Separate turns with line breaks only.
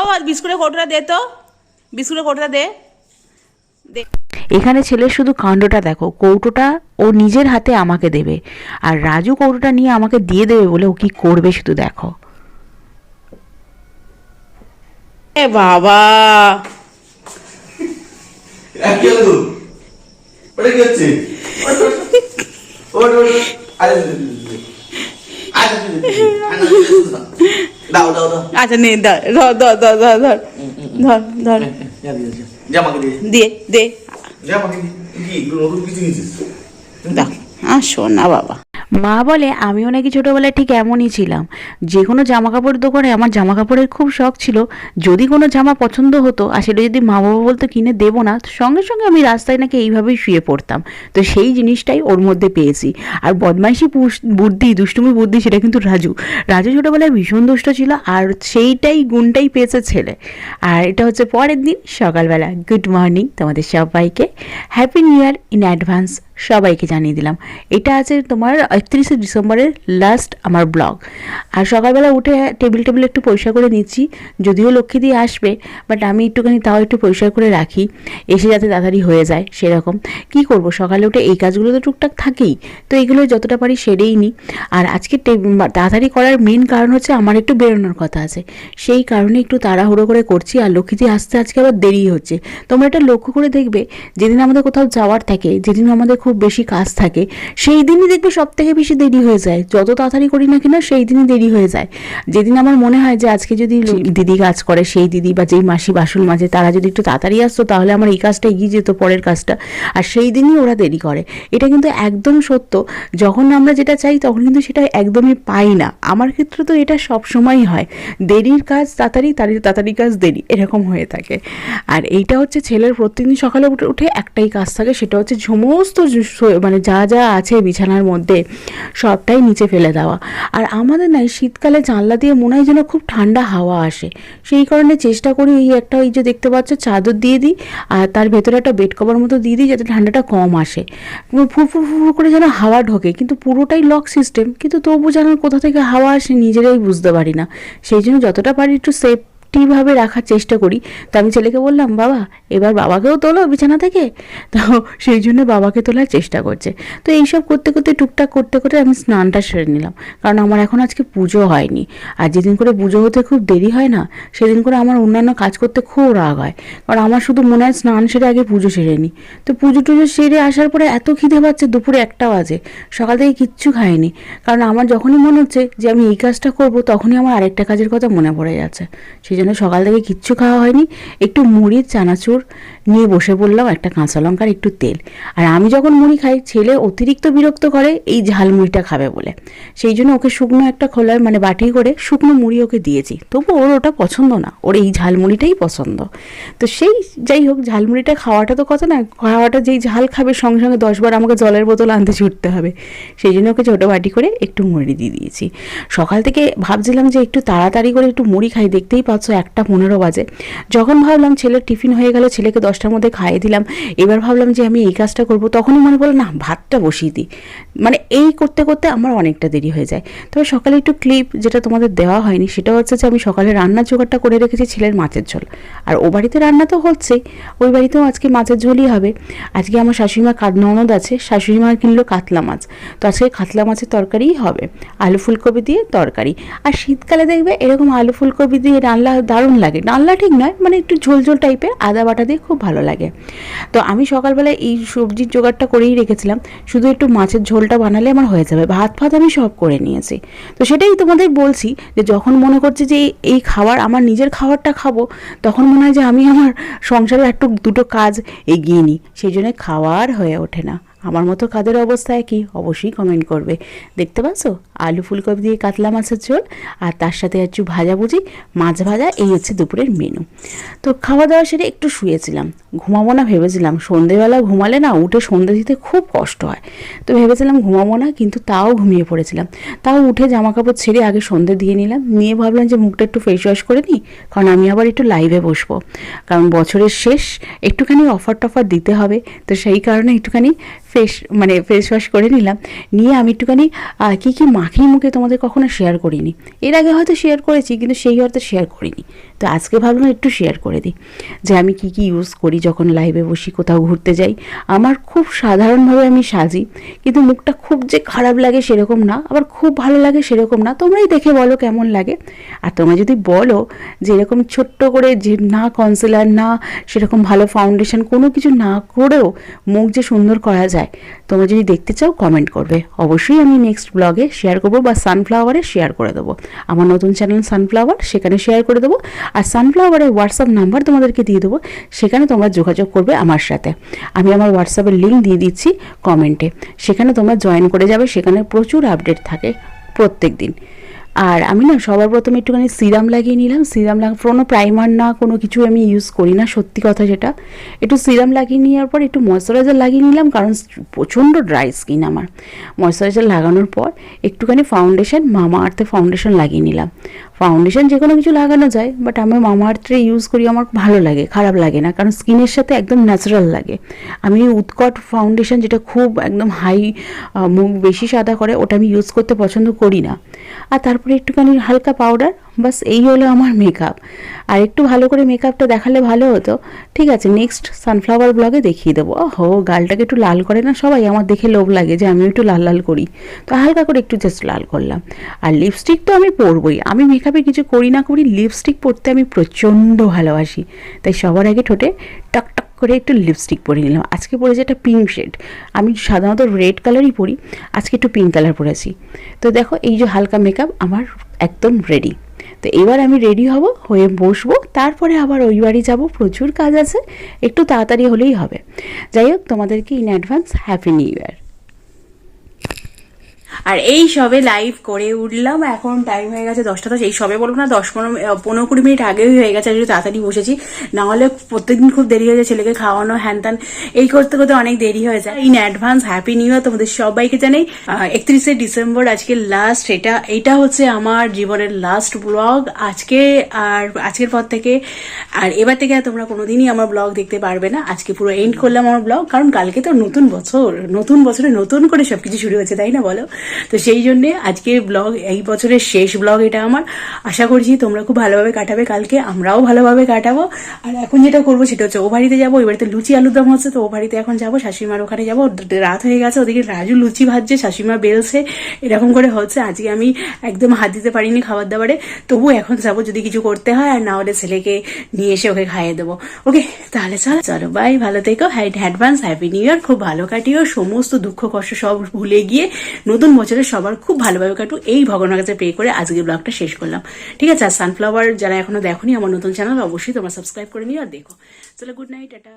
বাবা বিস্কুটের কৌটোটা দে তো। বিস্কুটের কৌটোটা দে।
এখানে ছেলের শুধু কাণ্ডটা দেখো কৌটোটা ও নিজের হাতে আমাকে দেবে। আর রাজু কৌটোটা নিয়ে আমাকে দিয়ে দেবে বলে ও কি করবে শুধু দেখো।
এ বাবা।
কি হচ্ছে?
আচ্ছা নে ধর ধর ধর ধর ধর ধর। ধর
দিয়ে দিয়ে।
দে
জামাকে দিয়ে।
আসো না বাবা।
মা বলে, আমিও নাকি ছোটোবেলায় ঠিক এমনই ছিলাম। যে কোনো জামা কাপড় দোকানে আমার জামা কাপড়ের খুব শখ ছিল। যদি কোনো জামা পছন্দ হতো আর সেটা যদি মা বাবা বলতো কিনে দেবো না সঙ্গে সঙ্গে আমি রাস্তায় নাকি এইভাবেই শুয়ে পড়তাম। তো সেই জিনিসটাই ওর মধ্যে পেয়েছি। আর বদমাইশি বুদ্ধি, দুষ্টুমি বুদ্ধি সেটা কিন্তু রাজু। রাজু ছোটোবেলায় ভীষণ দুষ্ট ছিল আর সেইটাই গুণটাই পেয়েছে ছেলে। আর এটা হচ্ছে পরের দিন, সকালবেলা। গুড মর্নিং তোমাদের সবাইকে। Happy new year in advance সবাইকে জানিয়ে দিলাম। এটা আছে তোমার একত্রিশে ডিসেম্বরের লাস্ট আমার ব্লগ আর সকালবেলা উঠে টেবিল টেবিল একটু পরিষ্কার করে নিচ্ছি, যদিও লক্ষ্মী দিয়ে আসবে বাট আমি একটুখানি তাও একটু পরিষ্কার করে রাখি, এসে যাতে তাড়াতাড়ি হয়ে যায় সেরকম। কি করব? সকালে উঠে এই কাজগুলো তো টুকটাক থাকেই, তো এগুলো যতটা পারি সেরেই নিই আর আজকে তাড়াতাড়ি করার মেন কারণ হচ্ছে আমার একটু বেরোনোর কথা আছে। সেই কারণে একটু তাড়াহুড়ো করে করছি, আর লক্ষ্মীদি আসতে আজকে আবার দেরি হচ্ছে। তোমরা এটা লক্ষ্য করে দেখবে, যেদিন আমাদের কোথাও যাওয়ার থাকে যেদিন আমাদের খুব বেশি কাজ থাকে, সেই দিনই দেখবে সব থেকে বেশি দেরি হয়ে যায়। যত তাড়াতাড়ি করি না কিনা সেই দিনই দেরি হয়ে যায়। যেদিন আমার মনে হয় যে আজকে যদি দিদি কাজ করে সেই দিদি বা যেই মাসি বাসুল মাঝে তারা যদি একটু তাড়াতাড়ি আসতো তাহলে আমার এই কাজটা এগিয়ে যেত পরের কাজটা। আর সেই দিনই ওরা দেরি করে। এটা কিন্তু একদম সত্য। যখন আমরা যেটা চাই তখন কিন্তু সেটা একদমই পাই না। আমার ক্ষেত্রে তো এটা সব সময়ই হয়। দেরির কাজ তাড়াতাড়ি তাড়াতাড়ি তাড়াতাড়ি কাজ দেরি। এরকম হয়ে থাকে। আর এইটা হচ্ছে ছেলের প্রত্যেকদিন সকালে উঠে উঠে একটাই কাজ থাকে সেটা হচ্ছে সমস্ত মানে যা যা আছে বিছানার মধ্যে সবটাই নিচে ফেলে দেওয়া। আর আমাদের না এই শীতকালে জানলা দিয়ে মনে হয় যেন খুব ঠান্ডা হাওয়া আসে। সেই কারণে চেষ্টা করি এই একটা এই যে দেখতে পাচ্ছ চাদর দিয়ে দিই, আর তার ভেতরে একটা বেড কভার মতো দিয়ে দিই যাতে ঠান্ডাটা কম আসে। ফুর ফুর ফুর করে যেন হাওয়া ঢোকে, কিন্তু পুরোটাই লক সিস্টেম কিন্তু তবু যেন কোথা থেকে হাওয়া আসে নিজেরাই বুঝতে পারি না। সেই জন্য যতটা পারি একটু সেফটিভাবে রাখার চেষ্টা করি। তো আমি ছেলেকে বললাম, বাবা, এবার বাবাকেও তোলো বিছানা থেকে। তো সেই জন্য বাবাকে তোলার চেষ্টা করছে। তো এইসব করতে করতে, টুকটাক করতে করতে আমি স্নানটা সেরে নিলাম। কারণ আমার এখন আজকে পুজো হয়নি। আর যেদিন করে পুজো হতে খুব দেরি হয় না, সেদিন করে আমার অন্যান্য কাজ করতে খুব রাগ হয়। কারণ আমার শুধু মনে হয় স্নান সেরে আগে পুজো সেরে নিই তো পুজো টুজো সেরে আসার পরে এত খিদে পাচ্ছে, দুপুরে একটা বাজে। সকাল থেকে কিচ্ছু খাইনি। কারণ আমার যখনই মনে হচ্ছে যে আমি এই কাজটা করব, তখনই আমার আরেকটা কাজের কথা মনে পড়ে যাচ্ছে। সেই জন্য সকাল থেকে কিচ্ছু খাওয়া হয়নি। একটু মুড়ি, চানাচুর নিয়ে বসে পড়লাম একটা কাঁচা লঙ্কার একটু তেল। আর আমি যখন মুড়ি খাই, ছেলে অতিরিক্ত বিরক্ত করে এই ঝালমুড়িটা খাবে বলে। সেই জন্য ওকে শুকনো একটা খোলায় মানে বাটি করে শুকনো মুড়ি ওকে দিয়েছি। তবু ওর ওটা পছন্দ না। ওর এই ঝালমুড়িটাই পছন্দ। তো সেই যাই হোক ঝালমুড়িটা খাওয়াটা তো কথা না, খাওয়াটা যেই ঝাল খাবে সঙ্গে সঙ্গে দশবার আমাকে জলের বোতল আনতে ছুটতে হবে। সেই জন্য ওকে ছোটো বাটি করে একটু মুড়ি দিয়ে দিয়েছি। সকাল থেকে ভাবছিলাম যে একটু তাড়াতাড়ি করে একটু মুড়ি খাই, দেখতেই পাচ্ছ একটা পনেরো বাজে। যখন ভাবলাম ছেলের টিফিন হয়ে গেল, ছেলেকে দশটার মধ্যে খাইয়ে দিলাম, এবার ভাবলাম যে আমি এই কাজটা করব, তখনই মনে পড়ল, না, ভাতটা বসিয়ে দিই। মানে এই করতে করতে আমার অনেকটা দেরি হয়ে যায়। তবে সকালে একটু ক্লিপ যেটা তোমাদের দেওয়া হয়নি, সেটা হচ্ছে যে আমি সকালে রান্নার জোগাড়টা করে রেখেছি ছেলের মাছের ঝোল। আর ও বাড়িতে রান্না তো হচ্ছেই ওই বাড়িতেও আজকে মাছের ঝোলই হবে। আজকে আমার শাশুড়িমা কাদ ননদ আছে শাশুড়ি মা কিনলো কাতলা মাছ। তো আজকে কাতলা মাছের তরকারিই হবে, আলু ফুলকপি দিয়ে তরকারি। আর শীতকালে দেখবে এরকম আলু ফুলকপি দিয়ে রান্না দারুণ লাগে। রান্না ঠিক নয় মানে একটু ঝোল ঝোল টাইপের আদা বাটা দিয়ে খুব ভালো লাগে। তো আমি সকালবেলা এই সবজির জোগাড়টা করেই রেখেছিলাম, শুধু একটু মাছের ঝোলটা বানালে আমার হয়ে যাবে। ভাত ফাত আমি সব করে নিয়েছি। তো সেটাই তোমাদের বলছি যে যখন মনে করছি যে এই- খাবার, আমার নিজের খাবারটা খাব, তখন মনে হয় যে আমি আমার সংসারে একটু দুটো কাজ এগিয়ে নিই। সেই জন্য খাওয়ার হয়ে ওঠে না। আমার মতো কাদের অবস্থা কি অবশ্যই কমেন্ট করবে। দেখতে পাচ্ছ? আলু ফুলকপি দিয়ে কাতলা মাছের ঝোল আর তার সাথে একটু ভাজাভুজি, মাছ ভাজা, এই হচ্ছে দুপুরের মেনু তো খাওয়া দাওয়া সেরে একটু শুয়েছিলাম। ঘুমাবো না ভেবেছিলাম। সন্ধেবেলা ঘুমালে না উঠে সন্ধে দিতে খুব কষ্ট হয়। তো ভেবেছিলাম ঘুমাবো না, কিন্তু তাও ঘুমিয়ে পড়েছিলাম। তাও উঠে জামা কাপড় ছেড়ে আগে সন্ধে দিয়ে নিলাম। নিয়ে ভাবলাম যে মুখটা একটু ফেস ওয়াশ করে নিই, কারণ আমি আবার একটু লাইভে বসবো। কারণ বছরের শেষ, একটুখানি অফার টফার দিতে হবে। তো সেই কারণে একটুখানি ফেস মানে ফেস ওয়াশ করে নিলাম। নিয়ে আমি একটুখানি কী কী মাখি মুখে তোমাদের কখনো শেয়ার করিনি। এর আগে হয়তো শেয়ার করেছি, কিন্তু সেই অর্থে শেয়ার করিনি। তো আজকে ভাবলাম একটু শেয়ার করে দিই। যে আমি কি কি ইউজ করি যখন লাইভে বসি, কোথাও ঘুরতে যাই, আমার খুব সাধারণভাবে আমি সাজি। কিন্তু মুখটা খুব যে খারাপ লাগে সেরকম না, আবার খুব ভালো লাগে সেরকম না। তোমরাই দেখে বলো কেমন লাগে। আর তোমরা যদি বলো যে এরকম ছোট্ট করে যে না কনসিলার না সেরকম ভালো ফাউন্ডেশন কোনো কিছু না করেও মুখ যে সুন্দর করা যায়, তোমরা যদি দেখতে চাও কমেন্ট করবে। অবশ্যই আমি নেক্সট ব্লগে শেয়ার করব বা সানফ্লাওয়ারে শেয়ার করে দেবো। আমার নতুন চ্যানেল সানফ্লাওয়ার সেখানে শেয়ার করে দেবো। আর সানফ্লাওয়ারের হোয়াটসঅ্যাপ নাম্বার তোমাদেরকে দিয়ে দেবো। সেখানে তোমরা যোগাযোগ করবে আমার সাথে। আমি আমার হোয়াটসঅ্যাপের লিঙ্ক দিয়ে দিচ্ছি কমেন্টে সেখানে তোমরা জয়েন করে যাবে, সেখানে প্রচুর আপডেট থাকে প্রত্যেক দিন আর আমি না সবার প্রথমে একটুখানি সিরাম লাগিয়ে নিলাম। সিরাম লাগা কোনো প্রাইমার না কোনো কিছু আমি ইউজ করি না, সত্যি কথা যেটা। একটু সিরাম লাগিয়ে নেওয়ার পর একটু ময়শ্চারাইজার লাগিয়ে নিলাম, কারণ প্রচণ্ড ড্রাই স্কিন আমার। ময়শ্চারাইজার লাগানোর পর একটুখানি ফাউন্ডেশন মামা আর্থে ফাউন্ডেশন লাগিয়ে নিলাম। ফাউন্ডেশন যে কোনো কিছু লাগানো যায় বাট আমি মামা আর্থে ইউজ করি, আমার ভালো লাগে, খারাপ লাগে না, কারণ স্কিনের সাথে একদম ন্যাচারাল লাগে। আমি উৎকট ফাউন্ডেশন যেটা খুব একদম হাই মুখ বেশি সাদা করে, ওটা আমি ইউজ করতে পছন্দ করি না। আর তারপরে একটুখানি হালকা পাউডার বাস এই হলো আমার মেকআপ আর একটু ভালো করে মেকআপটা দেখালে ভালো হতো। ঠিক আছে নেক্সট সানফ্লাওয়ার ব্লগে দেখিয়ে দেবো। হো গালটাকে একটু লাল করে না? সবাই আমার দেখে লোভ লাগে যে আমি একটু লাল লাল করি। তো হালকা করে একটু জাস্ট লাল করলাম। আর লিপস্টিক তো আমি পরবই। আমি মেকআপে কিছু করি না করি লিপস্টিক পরতে আমি প্রচণ্ড ভালোবাসি। তাই সবার আগে ঠোঁটে টক করে একটু লিপস্টিক পরে নিলাম। আজকে পরেছি একটা পিঙ্ক শেড আমি সাধারণত রেড কালারই পরি, আজকে একটু পিঙ্ক কালার পরেছি। তো দেখো, এই যে হালকা মেকআপ আমার একদম রেডি তো এবার আমি রেডি হব, হয়ে বসবো, তারপরে আবার ওই বাড়ি যাব, প্রচুর কাজ আছে, একটু তাড়াতাড়ি হলেই হবে। যাই হোক, তোমাদেরকে in advance happy new year
আর এই সবে লাইভ করে উঠলাম, এখন টাইম হয়ে গেছে দশটা দশ এই সবে বলব না, দশ পনেরো পনেরো কুড়ি মিনিট আগেই হয়ে গেছে একটু তাড়াতাড়ি বসেছি। না হলে প্রত্যেকদিন খুব দেরি হয়ে যায় ছেলেকে খাওয়ানো, হ্যান ত্যান, এই করতে করতে অনেক দেরি হয়ে যায়। In advance happy new year তোমাদের সবাইকে জানাই। একত্রিশে ডিসেম্বর আজকে লাস্ট এটা এটা হচ্ছে আমার জীবনের লাস্ট ব্লগ আজকে আর, আজকের পর থেকে, আর এবার থেকে আর তোমরা কোনোদিনই আমার ব্লগ দেখতে পারবে না। আজকে পুরো এন্ড করলাম আমার ব্লগ কারণ কালকে তো নতুন বছর, নতুন বছরে নতুন করে সবকিছু শুরু হয়েছে, তাই না বলো? তো সেই জন্য আজকে ব্লগ এই বছরের শেষ ব্লগ এটা আমার। আশা করছি তোমরা খুব ভালোভাবে কাটাবে। কালকে আমরাও ভালোভাবে কাটাবো। আর এখন যেটা করব সেটা হচ্ছে, ও বাড়িতে যাব ওই বাড়িতে লুচি আলুর দম হচ্ছে, তো ও বাড়িতে এখন যাব। শাশুড়িমার ওখানে যাব। রাত হয়ে গেছে, ওদিকে রাজু লুচি ভাজছে, শাশুড়িমা বেলছে। এরকম করে হচ্ছে। আজকে আমি একদম হাত দিতে পারিনি খাবার দাবারে তবু এখন যাব যদি কিছু করতে হয়, আর না হলে ছেলেকে নিয়ে এসে ওকে খাইয়ে দেবো। ওকে, তাহলে চলো। চলো বাই ভালো থেকো। Had advance happy new year খুব ভালো কাটিও। সমস্ত দুঃখ কষ্ট সব ভুলে গিয়ে নতুন বছরে সবার খুব ভালোভাবে কাটু এই ভগবানের কাছে পে করে আজকে ব্লগটা শেষ করলাম। ঠিক আছে, আর সানফ্লাওয়ার যারা এখনও দেখোনি আমার নতুন চ্যানেল অবশ্যই তোমরা সাবস্ক্রাইব করে নিও আর দেখো। চলো গুড নাইট এটা